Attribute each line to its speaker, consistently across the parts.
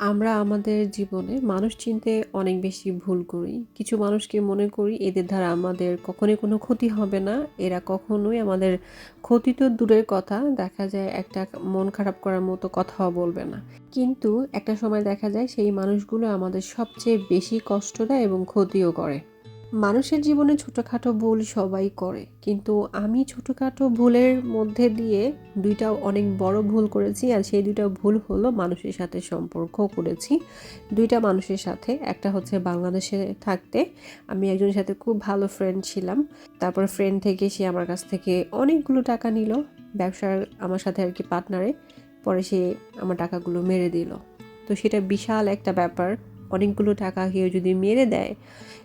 Speaker 1: আমরা আমাদের জীবনে মানুষ চিনতে অনেক বেশি ভুল করি। কিছু মানুষকে মনে করি এদের দ্বারা আমাদের কখনোই কোনো ক্ষতি হবে না। এরা কখনোই আমাদের ক্ষতি তো দূরের কথা, দেখা যায় একটা মন খারাপ করার মতো কথাও বলবে না। কিন্তু একটা সময় দেখা যায় সেই মানুষগুলো আমাদের সবচেয়ে বেশি কষ্ট দেয় এবং ক্ষতিও করে। মানুষের জীবনে ছোটোখাটো ভুল সবাই করে, কিন্তু আমি ছোটোখাটো ভুলের মধ্যে দিয়ে দুইটা অনেক বড় ভুল করেছি আর সেই দুইটা ভুল হলো মানুষের সাথে সম্পর্ক করেছি। দুইটা মানুষের সাথে, একটা হচ্ছে বাংলাদেশে থাকতে, আমি একজনের সাথে খুব ভালো ফ্রেন্ড ছিলাম, তারপর ফ্রেন্ড থেকে সে আমার কাছ থেকে অনেকগুলো টাকা নিল, ব্যবসার আমার সাথে আর কি পার্টনারে পরে সে আমার টাকাগুলো মেরে দিল। তো সেটা বিশাল একটা ব্যাপার। অনেকগুলো টাকা কেউ যদি মেরে দেয়,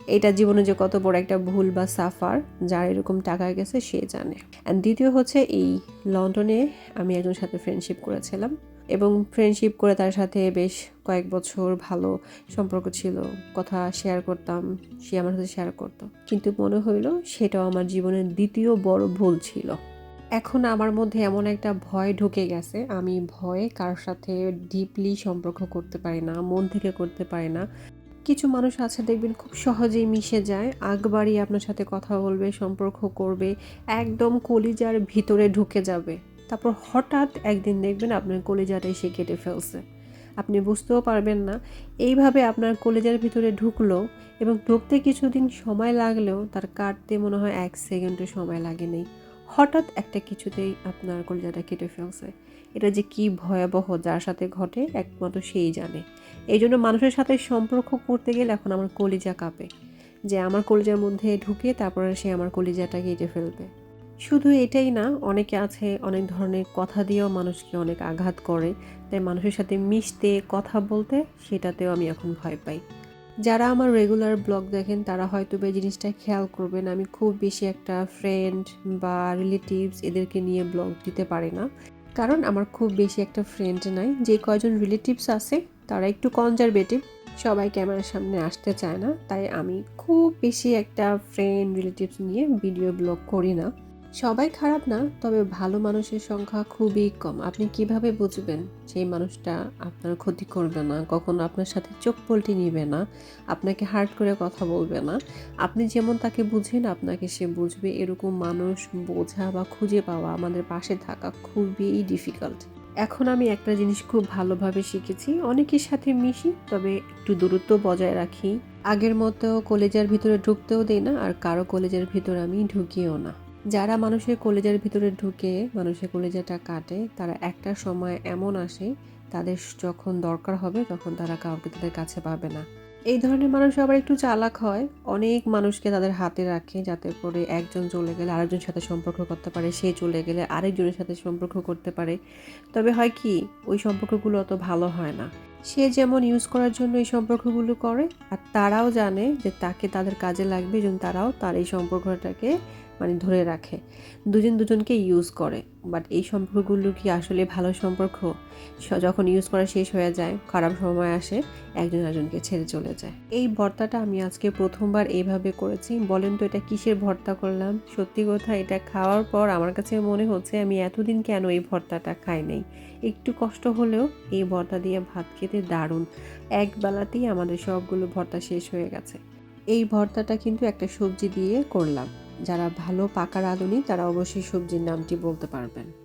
Speaker 1: এটা জীবনে যে কত বড় একটা ভুল বা সাফার যার এরকম টাকা গেছে সে জানে। অ্যান্ড দ্বিতীয় হচ্ছে এই লন্ডনে আমি একজন সাথে ফ্রেন্ডশিপ করেছিলাম এবং ফ্রেন্ডশিপ করে তার সাথে বেশ কয়েক বছর ভালো সম্পর্ক ছিল, কথা শেয়ার করতাম, সে আমার সাথে শেয়ার করতো। কিন্তু মনে হইল সেটাও আমার জীবনের দ্বিতীয় বড় ভুল ছিল। এখন আমার মধ্যে এমন একটা ভয় ঢুকে গেছে। আমি ভয়ে কারোর সাথে ডিপলি সম্পর্ক করতে পারি না, মন থেকে করতে পারি না। কিছু মানুষ আছে দেখবেন খুব সহজেই মিশে যায়। আগবাড়ি আপনার সাথে কথা বলবে, সম্পর্ক করবে, একদম কলিজার ভিতরে ঢুকে যাবে। তারপর হঠাৎ একদিন দেখবেন আপনার কলিজাটা এসে কেটে ফেলছে। আপনি বুঝতেও পারবেন না। এইভাবে আপনার কলেজের ভিতরে ঢুকলো এবং ঢুকতে কিছুদিন সময় লাগলেও তার কাটতে মনে হয় এক সেকেন্ডও সময় লাগে নেই হঠাৎ একটা কিছুতেই আপনার কলিজাটা কেটে ফেলছে। এটা যে কি ভয়াবহ যার সাথে ঘটে, একমাত্র সেই জানে। এই জন্য মানুষের সাথে সম্পর্ক করতে গেলে এখন আমার কলিজা কাঁপে। যে আমার কলিজার মধ্যে ঢুকে তারপরে সে আমার কলিজাটা কেটে ফেলবে। শুধু এটাই না, অনেকে আছে, অনেক ধরনের কথা দিয়েও মানুষকে অনেক আঘাত করে। তাই মানুষের সাথে মিশতে, কথা বলতে সেটাতেও আমি এখন ভয় পাই। যারা আমার রেগুলার ব্লগ দেখেন, তারা হয়তো এই জিনিসটা খেয়াল করবেন, আমি খুব বেশি একটা ফ্রেন্ড বা রিলেটিভস এদেরকে নিয়ে ব্লগ দিতে পারি না। কারণ আমার খুব বেশি একটা ফ্রেন্ড নাই, যে কয়জন রিলেটিভস আছে, তারা একটু কনজারভেটিভ সবাই ক্যামেরার সামনে আসতে চায় না, তাই আমি খুব বেশি একটা ফ্রেন্ড রিলেটিভস নিয়ে ভিডিও ব্লগ করি না। সবাই খারাপ না, তবে ভালো মানুষের সংখ্যা খুবই কম। আপনি কীভাবে বুঝবেন সেই মানুষটা আপনার ক্ষতি করবে না? কখনো আপনার সাথে চোখ পল্টি নিবে না? আপনাকে হার্ট করে কথা বলবে না? আপনি যেমন তাকে বুঝেন, আপনাকে সে বুঝবে। এরকম মানুষ বোঝা বা খুঁজে পাওয়া আমাদের পাশে থাকা খুবই ডিফিকাল্ট এখন আমি একটা জিনিস খুব ভালোভাবে শিখেছি। অনেকের সাথে মিশি, তবে একটু দূরত্ব বজায় রাখি। আগের মতো কলেজের ভিতরে ঢুকতেও দেই না, আর কারও কলেজের ভিতরে আমি ঢুকিও না। যারা মানুষের কলেজের ভিতরে ঢুকে মানুষের কলেজাটা কাটে, তারা একটা সময় এমন আসে, তাদের যখন দরকার হবে তখন তারা কাউকে তাদের কাছে পাবে না। এই ধরনের মানুষ আবার একটু চালাক হয়। অনেক মানুষকে তাদের হাতে রাখে যাতে করে একজন চলে গেলে আরেকজনের সাথে সম্পর্ক করতে পারে, সে চলে গেলে আরেকজনের সাথে সম্পর্ক করতে পারে। তবে হয় কি, ওই সম্পর্কগুলো অত ভালো হয় না। সে যেমন ইউজ করার জন্য এই সম্পর্কগুলো করে, আর তারাও জানে যে তাকে তাদের কাজে লাগবে এবং তারাও তার এই সম্পর্কটাকে মানে ধরে রাখে। দুজন দুজনকে ইউজ করে। বাট এই সম্পর্কগুলো কি আসলে ভালো সম্পর্ক? যখন ইউজ করা শেষ হয়ে যায়, খারাপ সময় আসে, একজন একজনকে ছেড়ে চলে যায়। এই ভর্তাটা আমি আজকে প্রথমবার এইভাবে করেছি। বলেন তো এটা কিসের ভর্তা করলাম? সত্যি কথা, এটা খাওয়ার পর আমার কাছে মনে হচ্ছে আমি এতদিন কেন এই ভর্তাটা খাই নাই? একটু কষ্ট হলেও এই ভর্তা দিয়ে ভাত খেতে দারুণ। এক বেলাতেই আমাদের সবগুলো ভর্তা শেষ হয়ে গেছে। এই ভর্তাটা কিন্তু একটা সবজি দিয়ে করলাম। যারা ভালো পাকার রাঁধুনি তারা অবশ্যই সবজির নামটি বলতে পারবেন।